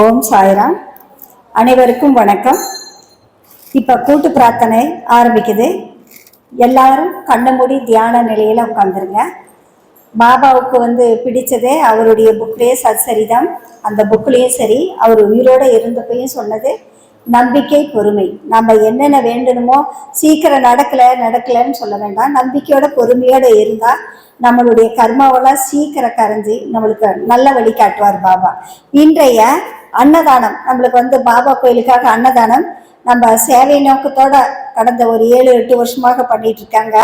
ஓம் சாய்ராம். அனைவருக்கும் வணக்கம். இப்போ கூட்டு பிரார்த்தனை ஆரம்பிக்குது. எல்லாரும் கண்ணை மூடி தியான நிலையில் உட்காந்துருங்க பாபாவுக்கு வந்து பிடிச்சதே அவருடைய புக்லேயே சத்சரிதம் அந்த புக்லேயும் சரி அவர் உயிரோடு இருந்தப்பையும் சொன்னது. நம்பிக்கை பொறுமை. நம்ம என்னென்ன வேண்டணுமோ சீக்கிரம் நடக்கலை நடக்கலைன்னு சொல்ல வேண்டாம். நம்பிக்கையோட பொறுமையோட இருந்தால் நம்மளுடைய கர்மாவெல்லாம் சீக்கிரம் கரைஞ்சி நம்மளுக்கு நல்ல வழி காட்டுவார் பாபா. இன்றைய அன்னதானம் நம்மளுக்கு வந்து பாபா கோயிலுக்காக அன்னதானம் நம்ம சேவை நோக்கத்தோட கடந்த ஒரு ஏழு எட்டு வருஷமாக பண்ணிட்டு இருக்காங்க.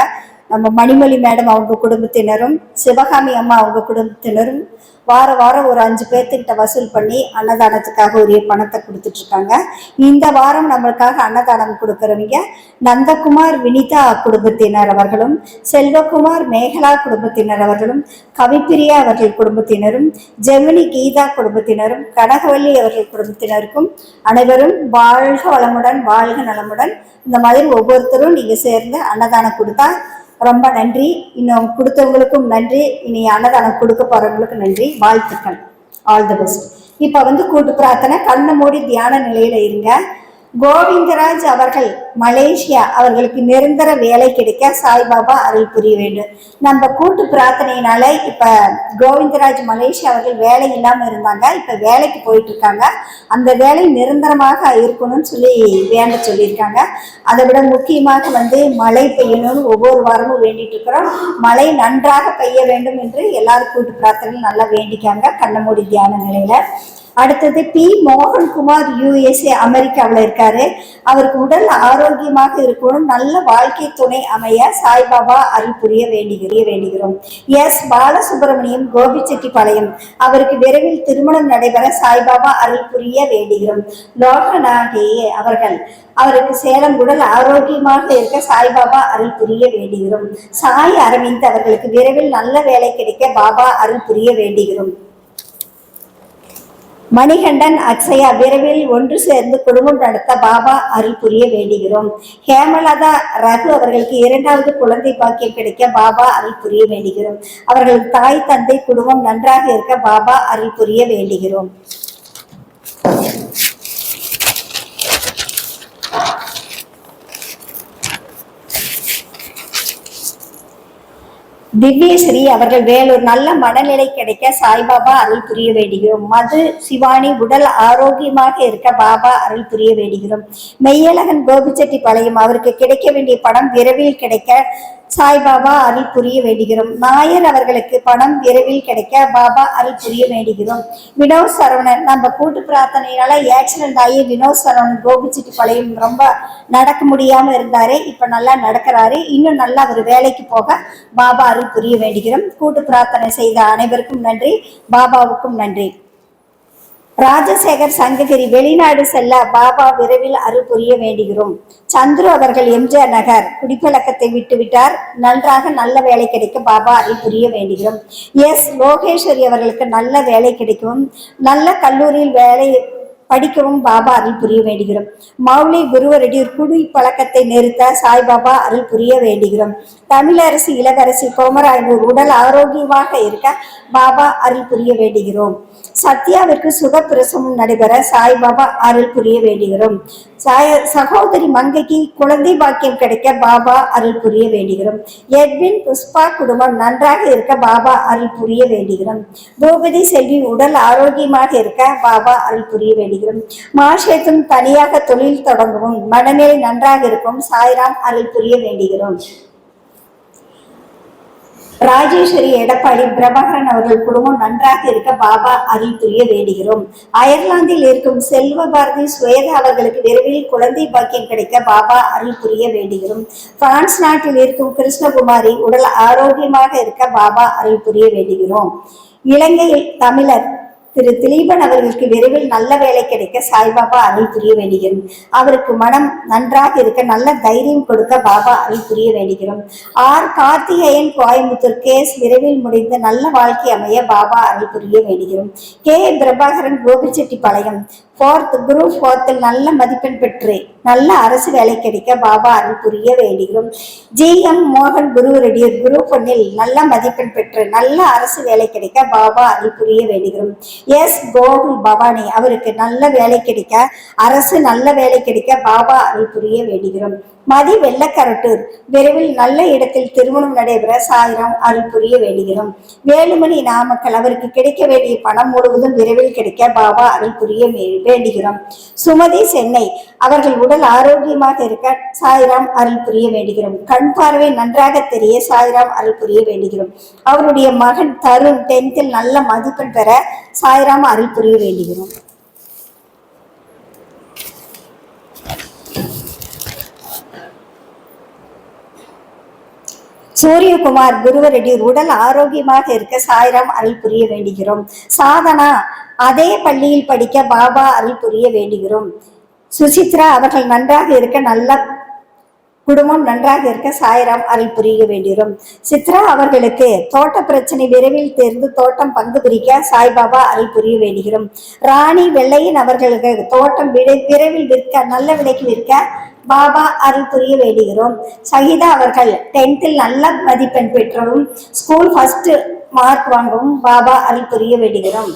நம்ம மணிமொழி மேடம் அவங்க குடும்பத்தினரும் சிவகாமி அம்மா அவங்க குடும்பத்தினரும் வார வாரம் ஒரு அஞ்சு பேர்த்துக்கிட்ட வசூல் பண்ணி அன்னதானத்துக்காக உரிய பணத்தை கொடுத்துட்ருக்காங்க. இந்த வாரம் நம்மளுக்காக அன்னதானம் கொடுக்குறவங்க நந்தகுமார் வினிதா குடும்பத்தினர் அவர்களும் செல்வகுமார் மேகலா குடும்பத்தினர் அவர்களும் கவிப்பிரியா அவர்கள் குடும்பத்தினரும் ஜெமினி கீதா குடும்பத்தினரும் கனகவல்லி அவர்கள் குடும்பத்தினருக்கும் அனைவரும் வாழ்க வளமுடன் வாழ்க நலமுடன் இந்த மாதிரி ஒவ்வொருத்தரும் நீங்கள் சேர்ந்து அன்னதானம் கொடுத்தா ரொம்ப நன்றி. இன்னும் கொடுத்தவங்களுக்கும் நன்றி. இனி அன்னதானம் கொடுக்க போறவங்களுக்கும் நன்றி. வாழ்த்துக்கள். ஆல் தி பெஸ்ட் இப்போ வந்து கூட்டு பிரார்த்தனை. கண்ணை மூடி தியான நிலையில இருங்க. கோவிந்தராஜ் அவர்கள் மலேசியா அவர்களுக்கு நிரந்தர வேலை கிடைக்க சாய்பாபா அருள் புரிய வேண்டும். நம்ம கூட்டு பிரார்த்தனையினால இப்ப கோவிந்தராஜ் மலேசியா அவர்கள் வேலை இல்லாம இருந்தாங்க. இப்ப வேலைக்கு போயிட்டு இருக்காங்க. அந்த வேலை நிரந்தரமாக இருக்கணும்னு சொல்லி வேண்ட சொல்லியிருக்காங்க. அதை விட முக்கியமாக வந்து மழை பெய்யணும்னு ஒவ்வொரு வாரமும் வேண்டிட்டு இருக்கிறோம். மழை நன்றாக பெய்ய வேண்டும் என்று எல்லாரும் கூட்டு பிரார்த்தனையும் நல்லா வேண்டிக்காங்க. கண்ணமூடி தியான நிலையில. அடுத்தது பி. மோகன்குமார் யூஎஸ்ஏ அமெரிக்காவில் இருக்காரு. அவருக்கு உடல் ஆரோக்கியமாக இருக்கணும். நல்ல வாழ்க்கை துணை அமைய சாய்பாபா அருள் புரிய வேண்டுகிற வேண்டுகிறோம். எஸ். பாலசுப்ரமணியம் கோபிச்செட்டிப்பாளையம். அவருக்கு விரைவில் திருமணம் நடைபெற சாய்பாபா அருள் புரிய வேண்டுகிறோம். லோகநாகே அவர்கள் அவருக்கு சேலம் உடல் ஆரோக்கியமாக இருக்க சாய்பாபா அருள் புரிய வேண்டுகிறோம். சாய் அரவிந்த் அவர்களுக்கு விரைவில் நல்ல வேலை கிடைக்க பாபா அருள் புரிய வேண்டுகிறோம். மணிகண்டன் அக்ஷயா விரைவில் ஒன்று சேர்ந்து குடும்பம் நடத்த பாபா அருள் புரிய வேண்டுகிறோம். ஹேமலதா ரகு அவர்களுக்கு இரண்டாவது குழந்தை பாக்கியம் கிடைக்க பாபா அருள் புரிய வேண்டுகிறோம். அவர்கள் தாய் தந்தை குடும்பம் நன்றாக இருக்க பாபா அருள் புரிய வேண்டுகிறோம். திவ்யஸ்ரீ அவர்கள் வேலூர் நல்ல மனநிலை கிடைக்க சாய்பாபா அருள் புரிய வேண்டுகிறோம். மது சிவானி உடல் ஆரோக்கியமாக இருக்க பாபா அருள் புரிய வேண்டுகிறோம். மெய்யழகன் கோபிச்செட்டிப்பாளையம் அவருக்கு கிடைக்க வேண்டிய பணம் விரைவில் கிடைக்க சாய்பாபா அருள் புரிய வேண்டுகிறோம். நாயர் அவர்களுக்கு பணம் விரைவில் கிடைக்க பாபா அருள் புரிய வேண்டுகிறோம். வினோத் சரவணன் நம்ம கூட்டு பிரார்த்தனையினால ஆக்சிடென்ட் ஆகி வினோத் சரவணன் கோபிச்செட்டிப்பாளையம் ரொம்ப நடக்க முடியாம இருந்தாரு இப்ப நல்லா நடக்கிறாரு. இன்னும் நல்லா அவர் வேலைக்கு போக பாபா அருள் அருள் புரிய வேண்டுகிறோம். கூட்டு பிரார்த்தனை செய்த அனைவருக்கும் நன்றி. பாபாவுக்கும் நன்றி. ராஜசேகர் சங்ககிரி வெளிநாடு செல்ல பாபா விரைவில் அருள் புரிய வேண்டுகிறோம். சந்துரு அவர்கள் எம்ஜிஆர் நகர் குடிப்பழக்கத்தை விட்டுவிட்டார். நன்றாக நல்ல வேலை கிடைக்க பாபா அருள் புரிய வேண்டுகிறோம். எஸ். லோகேஸ்வரி அவர்களுக்கு நல்ல வேலை கிடைக்கும். நல்ல கல்லூரியில் வேலை படிக்கவும் பாபா அருள் புரிய வேண்டுகிறோம். மௌலி குருவரடியூர் குடி பழக்கத்தை நிறுத்த சாய்பாபா அருள் புரிய வேண்டுகிறோம். தமிழரசி இளவரசி கோமராயனூர் உடல் ஆரோக்கியமாக இருக்க பாபா அருள் புரிய வேண்டுகிறோம். சத்யாவிற்கு சுகப்பிரசவம் நடைபெற சாய்பாபா அருள் புரிய வேண்டுகிறோம். சாய சகோதரி மங்கைக்கு குழந்தை பாக்கியம் கிடைக்க பாபா அருள் புரிய வேண்டுகிறோம். எட்வின் புஷ்பா குடும்பம் நன்றாக இருக்க பாபா அருள் புரிய வேண்டுகிறோம். பூபதி செல்வி உடல் ஆரோக்கியமாக இருக்க பாபா அருள் புரிய வேண்டுகிறோம். மாஷேத்தும் தனியாக தொழில் தொடங்கவும் மனநிலை நன்றாக இருக்கும் சாய்ராம் அருள் புரிய வேண்டுகிறோம். ராஜேஸ்வரி எடப்பாடி பிரபாகரன் அவர்கள் குடும்பம் நன்றாக இருக்க பாபா அருள் புரிய வேண்டுகிறோம். அயர்லாந்தில் இருக்கும் செல்வ பாரதி சுவேதா அவர்களுக்கு விரைவில் குழந்தை பாக்கியம் கிடைக்க பாபா அருள் புரிய வேண்டுகிறோம். பிரான்ஸ் நாட்டில் இருக்கும் கிருஷ்ணகுமாரி உடல் ஆரோக்கியமாக இருக்க பாபா அருள் புரிய வேண்டுகிறோம். இலங்கையில் தமிழர் திரு திலீபன் அவர்களுக்கு விரைவில் நல்ல வேலை கிடைக்க சாய்பாபா அருள் புரிய வேண்டுகிறோம். அவருக்கு மனம் நன்றாக இருக்க நல்ல தைரியம் கொடுக்க பாபா அருள் புரிய வேண்டுகிறோம். ஆர் கார்த்திகேயன் கோயம்புத்தூர் கேஸ் விரைவில் முடிந்த நல்ல வாழ்க்கை அமைய பாபா அருள் புரிய வேண்டுகிறோம். K Prabhakaran Gobichettipalayam fourth group ஃபோர்த்தில் நல்ல மதிப்பெண் பெற்று. நல்ல அரசு வேலை கிடைக்க பாபா அருள் புரிய வேண்டுகிறோம். ஜி எம் மோகன் குரு ரெடியூர் குரூப் ஒன்னில் நல்ல மதிப்பெண் பெற்று நல்ல அரசு வேலை கிடைக்க பாபா அருள் புரிய வேண்டுகிறோம். எஸ் கோகுல் பவானி அவருக்கு நல்ல வேலை கிடைக்க அரசு நல்ல வேலை கிடைக்க பாபா அருள் புரிய வேண்டுகிறோம். மதி வெள்ளக்கரட்டூர் விரைவில் நல்ல இடத்தில் திருமணம் நடைபெற சாயிரம் அருள் புரிய வேண்டுகிறோம். வேலுமணி நாமக்கல் அவருக்கு கிடைக்க வேண்டிய பணம் முழுவதும் விரைவில் கிடைக்க பாபா அருள் புரிய வேண்டும் வேண்டுகிறோம். சுமதி சென்னை அவர்கள் உடல் ஆரோக்கியமாக இருக்க சாய்ராம் அருள் புரிய வேண்டுகிறோம். கண் பார்வை நன்றாக தெரிய சாய்ராம் அருள் புரிய வேண்டுகிறோம். அவருடைய மகன் தருண் டென்த்தில் நல்ல மதிப்பெண் பெற சாய்ராம் அருள் புரிய வேண்டுகிறோம். சூரியகுமார் குருவரடி உடல் ஆரோக்கியமாக இருக்க சாய்ராம் அருள் புரிய வேண்டுகிறோம். சாதனா அதே பள்ளியில் படிக்க பாபா அருள் புரிய வேண்டுகிறோம். சுசித்ரா அவர்கள் நன்றாக இருக்க நல்ல குடும்பம் நன்றாக இருக்க சாய்ராம் அருள் புரிய வேண்டுகிறோம் சித்ரா அவர்களுக்கு தோட்ட பிரச்சனை விரைவில் தேர்ந்து தோட்டம் பங்கு பிரிக்க சாய்பாபா அருள் புரிய வேண்டுகிறோம். ராணி வெள்ளையின் அவர்களுக்கு தோட்டம் விரை- விரைவில் விற்க நல்ல விலைக்கு விற்க பாபா அருள் புரிய வேண்டுகிறோம். சகிதா அவர்கள் டென்த்தில் நல்ல மதிப்பெண் பெற்றவும் ஸ்கூல் ஃபர்ஸ்ட் மார்க் வாங்கவும் பாபா அருள் புரிய வேண்டுகிறோம்.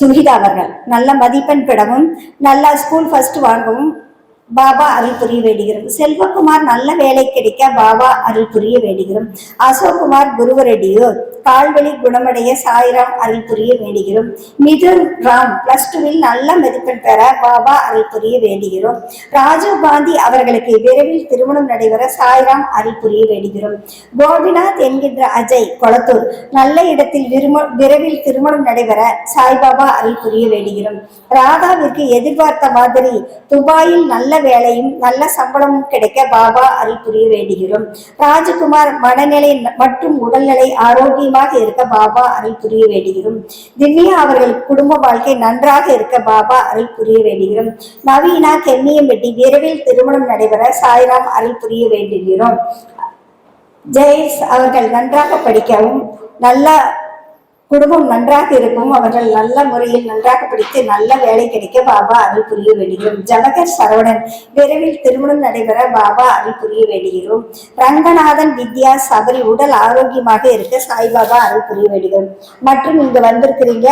சுகிதா அவர்கள் நல்ல மதிப்பெண் பெறவும் நல்ல ஸ்கூல் ஃபர்ஸ்ட் வாங்கவும் பாபா அருள் புரிய வேண்டுகிறோம். செல்வகுமார் நல்ல வேலை கிடைக்க பாபா அருள் புரிய வேண்டுகிறோம். அசோக்குமார் குருவரெட்டியூர் கால்வழி குணமடைய சாய்ராம் அருள் புரிய வேண்டுகிறோம். மிதுன் ராம் பிளஸ் டூவில் நல்ல மதிப்பெண் பெற பாபா அருள் புரிய வேண்டுகிறோம். ராஜீவ் காந்தி அவர்களுக்கு விரைவில் திருமணம் நடைபெற சாய்ராம் அருள் புரிய வேண்டுகிறோம். கோபிநாத் என்கின்ற அஜய் கொளத்தூர் நல்ல இடத்தில் விரும விரைவில் திருமணம் நடைபெற சாய்பாபா அருள் புரிய வேண்டுகிறோம். ராதாவிற்கு எதிர்பார்த்த மாதிரி துபாயில் நல்ல நல்ல வேலையும் நல்ல சம்பளமும் கிடைக்க பாபா அருள் புரிய வேண்டுகிறோம். ராஜகுமார் மனநிலை மற்றும் உடல்நிலை ஆரோக்கியமாக இருக்க பாபா அருள் புரிய வேண்டுகிறோம். திவ்யா அவர்கள் குடும்ப வாழ்க்கை நன்றாக இருக்க பாபா அருள் புரிய வேண்டுகிறோம். நவீனா கெம்மியம்பட்டி விரைவில் திருமணம் நடைபெற சாய்ராம் அருள் புரிய வேண்டுகிறோம். ஜெயஸ் அவர்கள் நன்றாக படிக்கவும் நல்ல குடும்பம் நன்றாக இருக்கும். அவர்கள் நல்ல முறையில் நன்றாக படித்து நல்ல வேலை கிடைக்க பாபா அருள் புரிய வேண்டுகிறோம். ஜவஹர் சரவணன் விரைவில் திருமணம் நடைபெற பாபா அருள் புரிய வேண்டுகிறோம். ரங்கநாதன் வித்யா சபரி உடல் ஆரோக்கியமாக இருக்க சாய்பாபா அருள் புரிய வேண்டுகிறோம். மற்றும் இங்கு வந்திருக்கிறீங்க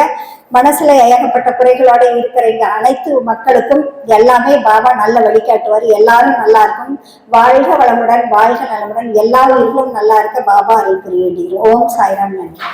மனசுல ஏகப்பட்ட குறைகளோட இருக்கிறீங்க அனைத்து மக்களுக்கும் எல்லாமே பாபா நல்ல வழிகாட்டுவார் எல்லாரும் நல்லா இருக்கும். வாழ்க வளமுடன் வாழ்க நலமுடன் எல்லா உயிர்களும் நல்லா இருக்க பாபா அருள் புரிய வேண்டுகிறோம். ஓம் சாய்ராம். நன்றி.